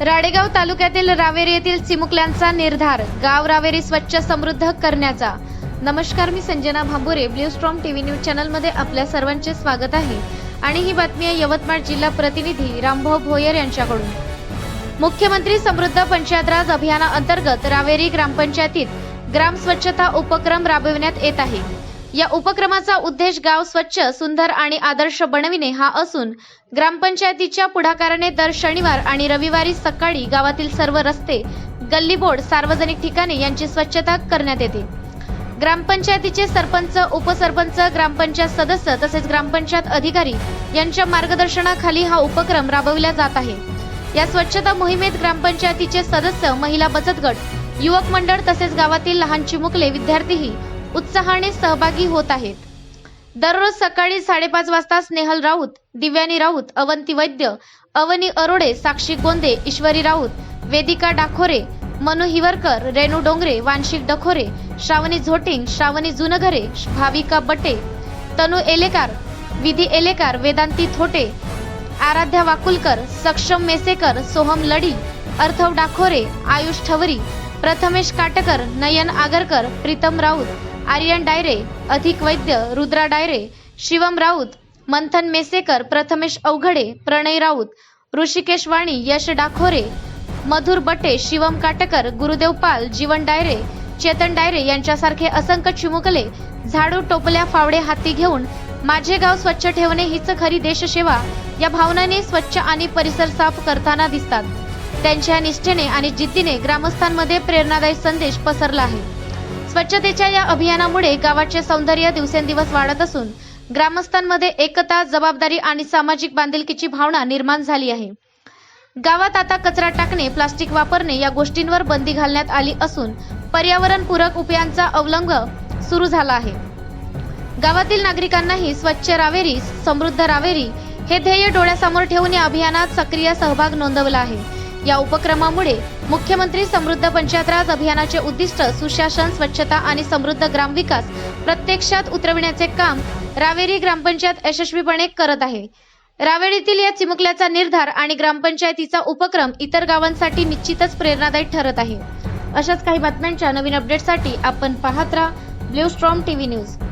राडेगाव तालुक्यातील रावेरी येथील चिमुकल्यांचा निर्धार गाव रावेरी स्वच्छ समृद्ध करण्याचा. नमस्कार मी Sanjana Bhambure blue storm TV news चॅनलमध्ये आपल्या सर्वांचे स्वागत आहे. आणि ही बातमी आहे यवतमाळ जिल्हा प्रतिनिधी रामभाऊ भोयर यांच्याकडून. मुख्यमंत्री समृद्ध पंचायतराज अभियाना अभियानाअंतर्गत रावेरी ग्रामपंचायतीत ग्राम स्वच्छता उपक्रम राबविण्यात येत आहे. या उपक्रमाचा उद्देश गाव स्वच्छ सुंदर आणि आदर्श बनविणे हा असून ग्रामपंचायतीच्या पुढाकाराने दर शनिवार आणि रविवारी सकाळी गावातील सर्व रस्ते गल्ली बोर्ड सार्वजनिक ठिकाणे यांची स्वच्छता करण्यात येते. ग्रामपंचायतीचे सरपंच उपसरपंच ग्रामपंचायत सदस्य तसेच ग्रामपंचायत अधिकारी यांच्या मार्गदर्शनाखाली हा उपक्रम राबविला जात आहे. या स्वच्छता मोहिमेत ग्रामपंचायतीचे सदस्य महिला बचत गट युवक मंडळ तसेच गावातील लहान चिमुकले विद्यार्थीही उत्साहाने सहभागी होत आहेत. दररोज सकाळी साडेपाच वाजता स्नेहल राऊत दिव्यानी राऊत अवंती वैद्य अवनी अरोडे साक्षी गोंदे ईश्वरी राऊत वेदिका डाखोरे मनु हिवरकर रेणू डोंगरे वांशिक डखोरे श्रावणी झोटिंग श्रावणी जुनघरे भाविका बटे तनु एलेकार विधी एलेकार वेदांती थोटे आराध्या वाकुलकर सक्षम मेसेकर सोहम लढी अर्थव डाखोरे आयुष ठवरी प्रथमेश काटकर नयन आगरकर प्रीतम राऊत आर्यन डायरे अधिक वैद्य रुद्रा डायरे शिवम राऊत मंथन मेसेकर प्रथमेश अवघडे प्रणय राऊत ऋषिकेश वाणी यश डाखोरे मधुर बटे शिवम काटकर गुरुदेव पाल जीवन डायरे चेतन डायरे यांच्यासारखे असंख्य चिमुकले झाडू टोपल्या फावडे हाती घेऊन माझे गाव स्वच्छ ठेवणे हीच खरी देशसेवा या भावनाने स्वच्छ आणि परिसर साफ करताना दिसतात. त्यांच्या निष्ठेने आणि जिद्दीने ग्रामस्थांमध्ये प्रेरणादायी संदेश पसरला आहे. स्वच्छतेच्या या अभियानामुळे गावाचे सौंदर्य दिवसेंदिवस वाढत असून ग्रामस्थांमध्ये एकता जबाबदारी आणि सामाजिक बांधिलकीची भावना निर्माण झाली आहे. गावात आता कचरा टाकणे प्लास्टिक वापरणे या गोष्टींवर बंदी घालण्यात आली असून पर्यावरणपूरक उपायांचा अवलंब सुरू झाला आहे. गावातील नागरिकांनाही स्वच्छ रावेरी समृद्ध रावेरी हे ध्येय डोळ्यासमोर ठेवून या अभियानात सक्रिय सहभाग नोंदवला आहे. या उपक्रमामुळे मुख्यमंत्री समृद्ध पंचायतराज अभियानाचे उद्दिष्ट सुशासन स्वच्छता आणि समृद्ध ग्रामविकास प्रत्यक्षात उतरविण्याचे काम रावेरी ग्रामपंचायत यशस्वीपणे करत आहे. रावेरीतील या चिमुकल्याचा निर्धार आणि ग्रामपंचायतीचा उपक्रम इतर गावांसाठी निश्चितच प्रेरणादायी ठरत आहे. अशाच काही बातम्यांच्या नवीन अपडेटसाठी आपण पाहत राहा. Blue storm TV news.